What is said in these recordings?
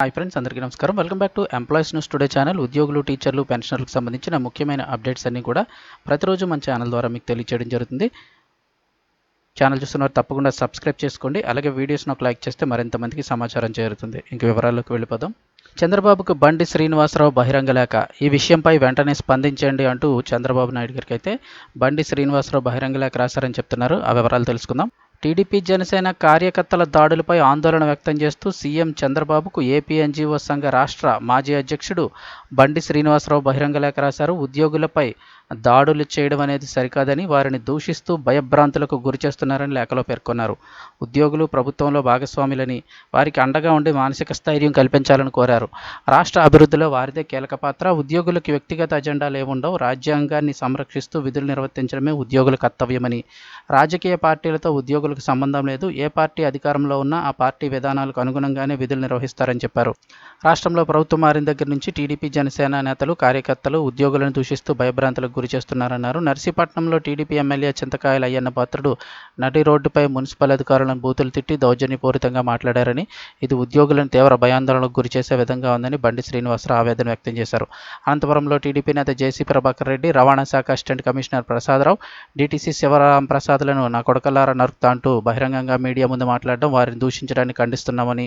Hi friends అందరికీ నమస్కారం. Welcome back to employees news today channel ఉద్యోగులు టీచర్లు పెన్షనర్లకు సంబంధించిన ముఖ్యమైన అప్డేట్స్ అన్నీ కూడా ప్రతిరోజు మన ఛానల్ ద్వారా మీకు తెలియజేయడం జరుగుతుంది. ఛానల్ చూస్తున్నవారు తప్పకుండా సబ్స్క్రైబ్ చేసుకోండి. అలాగే వీడియోస్ను ఒక లైక్ చేస్తే మరింత మందికి సమాచారం చేరుతుంది. ఇంక వివరాల్లోకి వెళ్ళిపోదాం. చంద్రబాబుకు బండి శ్రీనివాసరావు బహిరంగ లేఖ. ఈ విషయంపై వెంటనే స్పందించండి అంటూ చంద్రబాబు నాయుడు గారికి అయితే బండి శ్రీనివాసరావు బహిరంగ లేఖ రాశారని చెప్తున్నారు. ఆ వివరాలు తెలుసుకుందాం. టీడీపీ జనసేన కార్యకర్తల దాడులపై ఆందోళన వ్యక్తం చేస్తూ సీఎం చంద్రబాబుకు ఏపీ ఎన్జీఓ సంఘ రాష్ట్ర మాజీ అధ్యక్షుడు బండి శ్రీనివాసరావు బహిరంగ లేఖ రాశారు. ఉద్యోగులపై దాడులు చేయడం అనేది సరికాదని వారిని దూషిస్తూ భయభ్రాంతులకు గురిచేస్తున్నారని లేఖలో పేర్కొన్నారు. ఉద్యోగులు ప్రభుత్వంలో భాగస్వాములని వారికి అండగా ఉండి మానసిక స్థైర్యం కల్పించాలని కోరారు. రాష్ట్ర అభివృద్ధిలో వారిదే కీలక పాత్ర. ఉద్యోగులకు వ్యక్తిగత అజెండాలు ఏముండవు. రాజ్యాంగాన్ని సంరక్షిస్తూ విధులు నిర్వర్తించడమే ఉద్యోగుల కర్తవ్యమని. రాజకీయ పార్టీలతో ఉద్యోగులకు సంబంధం లేదు. ఏ పార్టీ అధికారంలో ఉన్నా ఆ పార్టీ విధానాలకు అనుగుణంగానే విధులు నిర్వహిస్తారని చెప్పారు. రాష్ట్రంలో ప్రభుత్వం మారిన దగ్గర నుంచి టీడీపీ జనసేన నేతలు కార్యకర్తలు ఉద్యోగులను దూషిస్తూ భయభ్రాంతులకు గురి చేస్తున్నారన్నారు. నర్సీపట్నంలో టీడీపీ ఎమ్మెల్యే చింతకాయల అయ్యన్న పాత్రుడు నటి రోడ్డుపై మున్సిపల్ అధికారులను బూతులు తిట్టి దౌర్జన్యపూరితంగా మాట్లాడారని ఇది ఉద్యోగులను తీవ్ర భయాందోళనకు గురి చేసే విధంగా ఉందని బండి శ్రీనివాసరావు ఆవేదన వ్యక్తం చేశారు. అనంతపురంలో టీడీపీ నేత జేసీ ప్రభాకర్ రెడ్డి రవాణా శాఖ assistant commissioner Prasadarao DTC Sivaram ప్రసాద్లను నా కొడకలారా నరుకుతా అంటూ బహిరంగంగా మీడియా ముందు మాట్లాడడం వారిని దూషించడానికి ఖండిస్తున్నామని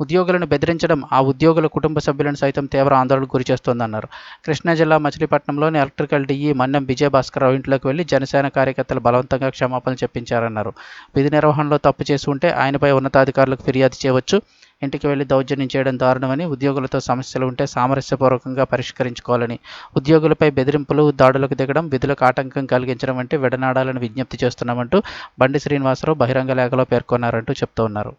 ఉద్యోగులను బెదిరించడం ఆ ఉద్యోగుల కుటుంబ సభ్యులను సైతం తీవ్ర ఆందోళనకు గురి చేస్తోందన్నారు. కృష్ణా జిల్లా మచిలీపట్నంలోని ఎలక్ట్రికల్ డిఈ మన్నెం విజయభాస్కరరావు ఇంట్లోకి వెళ్ళి జనసేన కార్యకర్తలు బలవంతంగా క్షమాపణలు చెప్పించారన్నారు. విధి నిర్వహణలో తప్పు చేసి ఉంటే ఆయనపై ఉన్నతాధికారులకు ఫిర్యాదు చేయవచ్చు. ఇంటికి వెళ్ళి దౌర్జన్యం చేయడం దారుణమని ఉద్యోగులతో సమస్యలు ఉంటే సామరస్యపూర్వకంగా పరిష్కరించుకోవాలని ఉద్యోగులపై బెదిరింపులు దాడులకు దిగడం విధులకు ఆటంకం కలిగించడం వంటి విడనాడాలని విజ్ఞప్తి చేస్తున్నామంటూ బండి శ్రీనివాసరావు బహిరంగ లేఖలో పేర్కొన్నారంటూ చెప్తూ ఉన్నారు.